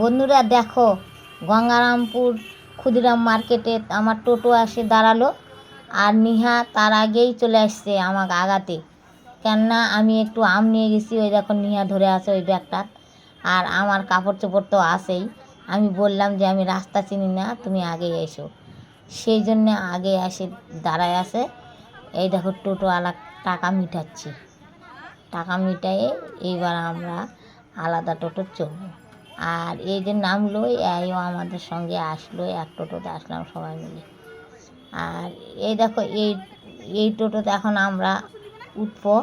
বন্ধুরা দেখো, গঙ্গারামপুর ক্ষুদিরাম মার্কেটে আমার টোটো এসে দাঁড়াল আর নিহা তার আগেই চলে আসছে আমাকে আগাতে। কেননা আমি একটু আম নিয়ে গেছি, ওই দেখো নিহা ধরে আছে ওই ব্যাগটা আর আমার কাপড় চোপড় তো আসেই আমি বললাম যে আমি রাস্তা চিনি না, তুমি আগে এসো। সেই জন্যে আগে এসে দাঁড়ায় আছে। এই দেখো টোটোওয়ালা টাকা মিটাচ্ছি। টাকা মিটায়ে এইবার আমরা আলাদা টোটো চলবো। আর এই যে নামলো এইও আমাদের সঙ্গে আসলো, এক টোটোতে আসলাম সবাই মিলে। আর এই দেখো, এই এই টোটোতে এখন আমরা উঠবো।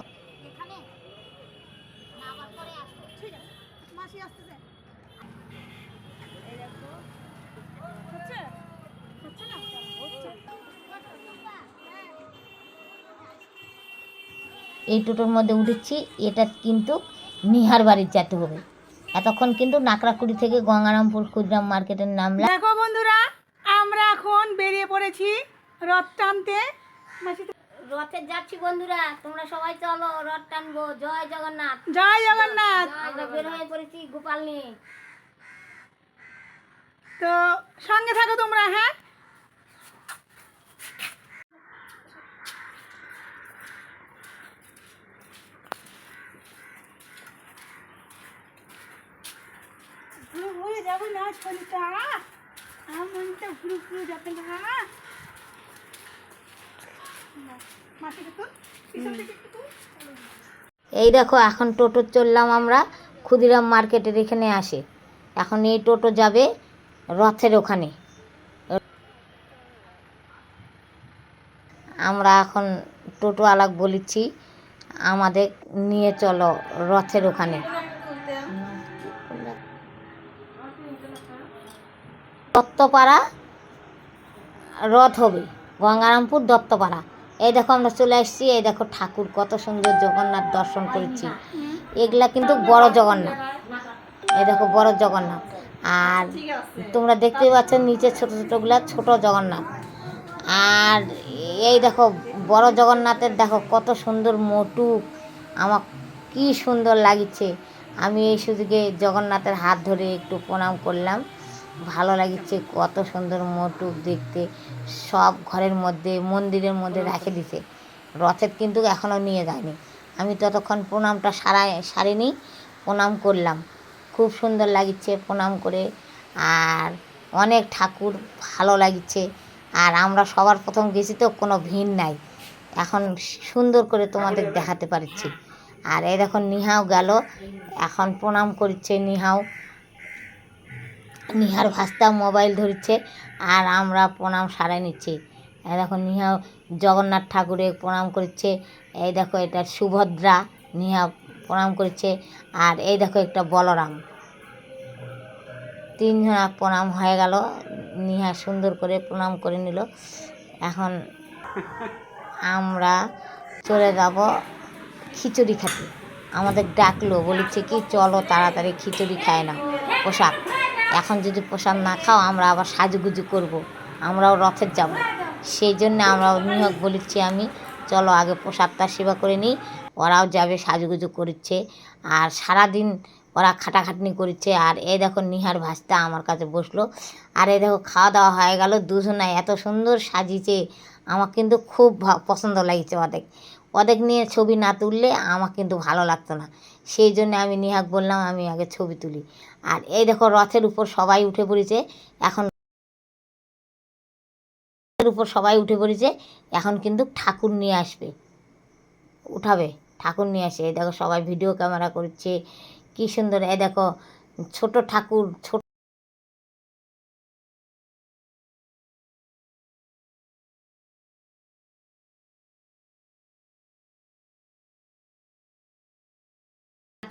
এই টোটোর মধ্যে উঠেছি, এটা কিন্তু নিহার বাড়ির যেতে হবে। এতক্ষণ কিন্তু নাকড়াকুড়ি থেকে গঙ্গারামপুর ক্ষুদ্রাম মার্কেটের নামলাম দেখো বন্ধুরা আমরা এখন বেরিয়ে পড়েছি রথ টানতে। রথে যাচ্ছি বন্ধুরা তোমরা সবাই চলো রথ টানবো। জয় জগন্নাথ। জয় জগন্নাথ। আমরা বের হয়ে পড়েছি গোপাল নিয়ে। তো সঙ্গে থাকো তোমরা হ্যাঁ? হয়ে যাবে না আমার মনটা যাবে না। এই দেখো এখন টোটো চললাম আমরা ক্ষুদিরাম মার্কেটের এখানে আসে। এখন এই টোটো যাবে রথের ওখানে। আমরা এখন টোটো আলাক বলেছি আমাদের নিয়ে চলো রথের ওখানে। দত্তপাড়া রথ হবে। গঙ্গারামপুর দত্তপাড়া। এই দেখো আমরা চলে আসছি, এই দেখো ঠাকুর কত সুন্দর জগন্নাথ দর্শন করেছি। এগুলা কিন্তু বড় জগন্নাথ। এই দেখো বড় জগন্নাথ। আর তোমরা দেখতেই পাচ্ছ নিচে ছোট ছোটোগুলা ছোট জগন্নাথ। আর এই দেখো বড় জগন্নাথের দেখো কত সুন্দর মোটু। আমার কি সুন্দর লাগিচ্ছে আমি এই সুযোগে জগন্নাথের হাত ধরে একটু প্রণাম করলাম। ভালো লাগছে কত সুন্দর মোটুক দেখতে। সব ঘরের মধ্যে, মন্দিরের মধ্যে রেখে দিছে। রথের কিন্তু এখনও নিয়ে যায়নি। আমি ততক্ষণ প্রণামটা সারাই সারিনি, প্রণাম করলাম। খুব সুন্দর লাগিচ্ছে প্রণাম করে। আর অনেক ঠাকুর ভালো লাগিচ্ছে আর আমরা সবার প্রথম গেছি তো কোনো ভিড় নাই। এখন সুন্দর করে তোমাদের দেখাতে পারছি। আর এই দেখো নিহাও গেল। এখন প্রণাম করছে নিহাও। নিহার ভাস্তা মোবাইল ধরছে আর আমরা প্রণাম সারাই নিচ্ছি। এই দেখো নিহাও জগন্নাথ ঠাকুরে প্রণাম করছে। এই দেখো এটা সুভদ্রা নিহা প্রণাম করছে। আর এই দেখো একটা বলরাম। তিনজনা প্রণাম হয়ে গেল। নিহা সুন্দর করে প্রণাম করে নিল। এখন আমরা চলে যাব খিচুড়ি খেতে। আমাদের ডাকলো বলেছে কি, চলো তাড়াতাড়ি খিচুড়ি খায় না পোশাক। এখন যদি পোশাক না খাও, আমরা আবার সাজুগুজু করব। আমরাও রথের যাব। সেই জন্য আমরা নিয়োগ বলেছি আমি, চলো আগে প্রসাদটা সেবা করে নিই। ওরাও যাবে, সাজুগুজু করছে। আর সারাদিন ওরা খাটাখাটনি করছে। আর এই দেখো, নিহার ভাস্তা আমার কাছে বসল। আর এই দেখো খাওয়া দাওয়া হয়ে গেল। দুজনায় এত সুন্দর সাজিয়েছে। আমার কিন্তু খুব পছন্দ লাগছে ওদের ওদের নিয়ে ছবি না তুললে আমার কিন্তু ভালো লাগতো না। সেই জন্য আমি নিহাক বললাম, আমি আগে ছবি তুলি। আর এই দেখো রথের উপর সবাই উঠে পড়েছে। এখন রথের উপর সবাই উঠে পড়েছে। এখন কিন্তু ঠাকুর নিয়ে আসবে। উঠাবে, ঠাকুর নিয়ে আসে। এই দেখো সবাই ভিডিও ক্যামেরা করছে। কি সুন্দর। এই দেখো ছোট ঠাকুর, ছোট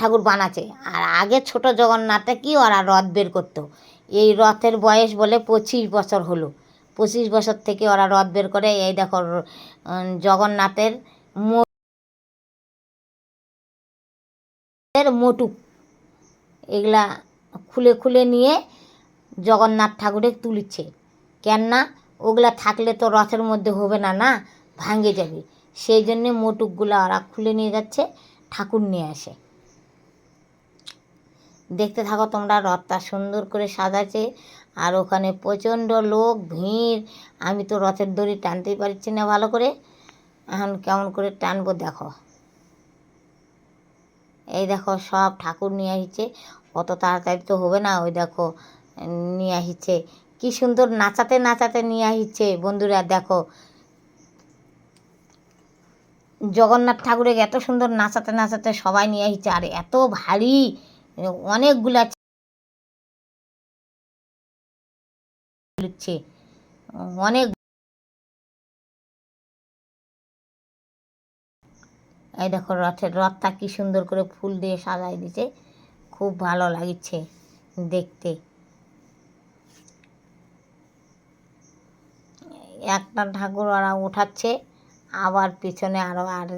ঠাকুর বানাচ্ছে। আর আগে ছোট জগন্নাথে কি ওরা রথ বের করতো? এই রথের বয়স বলে পঁচিশ বছর হলো। পঁচিশ বছর থেকে ওরা রথ বের করে এই দেখো জগন্নাথের এর মোটুক এগুলা খুলে খুলে নিয়ে জগন্নাথ ঠাকুরে তুলিচ্ছে কেননা ওগুলা থাকলে তো রথের মধ্যে হবে না না? ভাঙে যাবে। সেই জন্যে মোটুকগুলো ওরা খুলে নিয়ে যাচ্ছে, ঠাকুর নিয়ে আসে। দেখতে থাকো তোমরা, রথটা সুন্দর করে সাজাচ্ছে আর ওখানে প্রচণ্ড লোক, ভিড়। আমি তো রথের দড়ি টানতেই পারছি না ভালো করে। এখন কেমন করে টানবো দেখো। এই দেখো সব ঠাকুর নিয়ে আসছে। অত তাড়াতাড়ি তো হবে না, ওই দেখো, নিয়ে আসছে। কি সুন্দর নাচাতে নাচাতে নিয়ে আসছে। বন্ধুরা দেখো, জগন্নাথ ঠাকুরের এত সুন্দর নাচাতে নাচাতে সবাই নিয়ে আসছে। আর এত ভারী অনেকগুলা লুচ্ছে অনেক এই দেখো রথের, রথটা কি সুন্দর করে ফুল দিয়ে সাজাই দিছে খুব ভালো লাগছে দেখতে। একটা ঠাকুর ওরা উঠাচ্ছে, আবার পিছনে আরও আর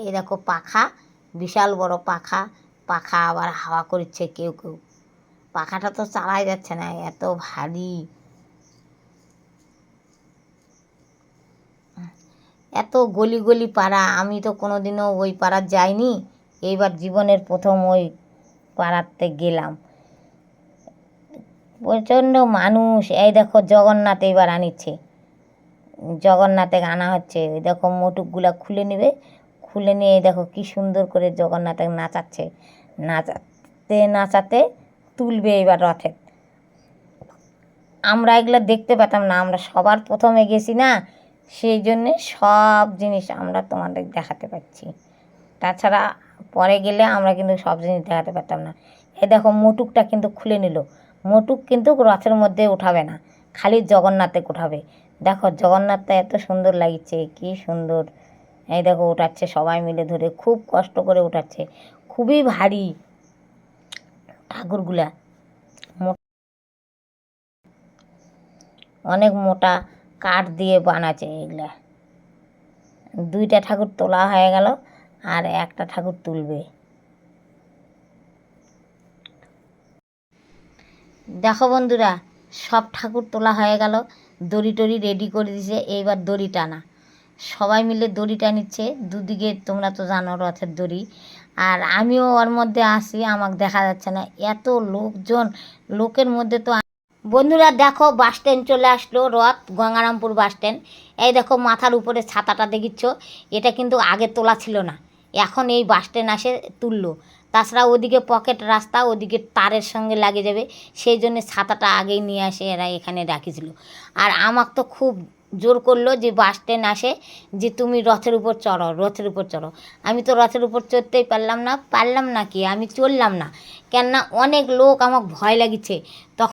এই দেখো পাখা, বিশাল বড় পাখা পাখা আবার হাওয়া করছে কেউ কেউ। পাখাটা তো চালাই যাচ্ছে না, এত ভারী। এত গলি গলি পাড়া, আমি তো কোনোদিনও ওই পাড়ার যাইনি, এইবার জীবনের প্রথম ওই পাড়াতে গেলাম। প্রচণ্ড মানুষ, এই দেখো জগন্নাথ এইবার আনিচ্ছে জগন্নাথে আনা হচ্ছে ওই দেখো মোটুকগুলা খুলে নেবে, খুলে নিয়ে দেখো কি সুন্দর করে জগন্নাথে নাচাচ্ছে। নাচাতে নাচাতে তুলবে এবার রথে আমরা এগুলো দেখতে পেতাম না, আমরা সবার প্রথমে গেছি না, সেই জন্যে সব জিনিস আমরা তোমাদের দেখাতে পাচ্ছি। তাছাড়া পরে গেলে আমরা কিন্তু সব জিনিস দেখাতে পারতাম না। এ দেখো মোটুকটা কিন্তু খুলে নিল। মোটুক কিন্তু রথের মধ্যে উঠাবে না, খালি জগন্নাথে উঠাবে। দেখো জগন্নাথটা এত সুন্দর লাগছে, কি সুন্দর। এই দেখো উঠাচ্ছে সবাই মিলে ধরে, খুব কষ্ট করে উঠাচ্ছে। খুবই ভারী ঠাকুরগুলা। অনেক মোটা কাঠ দিয়ে বানাচ্ছে এগুলা। দুইটা ঠাকুর তোলা হয়ে গেল আর একটা ঠাকুর তুলবে। দেখো বন্ধুরা, সব ঠাকুর তোলা হয়ে গেল, দড়ি টড়ি রেডি করে দিছে, এইবার দড়ি টানা। সবাই মিলে দড়ি টানিচ্ছে, দুদিকে তোমরা তো জানো রথের দড়ি। আর আমিও ওর মধ্যে আসি আমাকে দেখা যাচ্ছে না। এত লোকজন, লোকের মধ্যে তো বন্ধুরা, দেখো, বাস স্ট্যান্ড চলে আসলো, রথ, গঙ্গারামপুর বাস স্ট্যান্ড এই দেখো, মাথার উপরে ছাতাটা দেখিচ্ছ, এটা কিন্তু আগে তোলা ছিল না। এখন এই বাস স্ট্যান্ড আসে তুললো। তাছাড়া ওদিকে পকেট রাস্তা, ওদিকে তারের সঙ্গে লাগে যাবে। সেই জন্য ছাতাটা আগেই নিয়ে আসে এরা এখানে রাখিছিল। আর আমাকে তো খুব জোর করল যে বাস ট্রেন আসে, যে তুমি রথের উপর চড়ো, রথের উপর চড়ো। আমি তো রথের উপর চড়তেই পারলাম না পারলাম না কি? আমি চললাম না। কেননা অনেক লোক আমার ভয় লাগিছে। তখন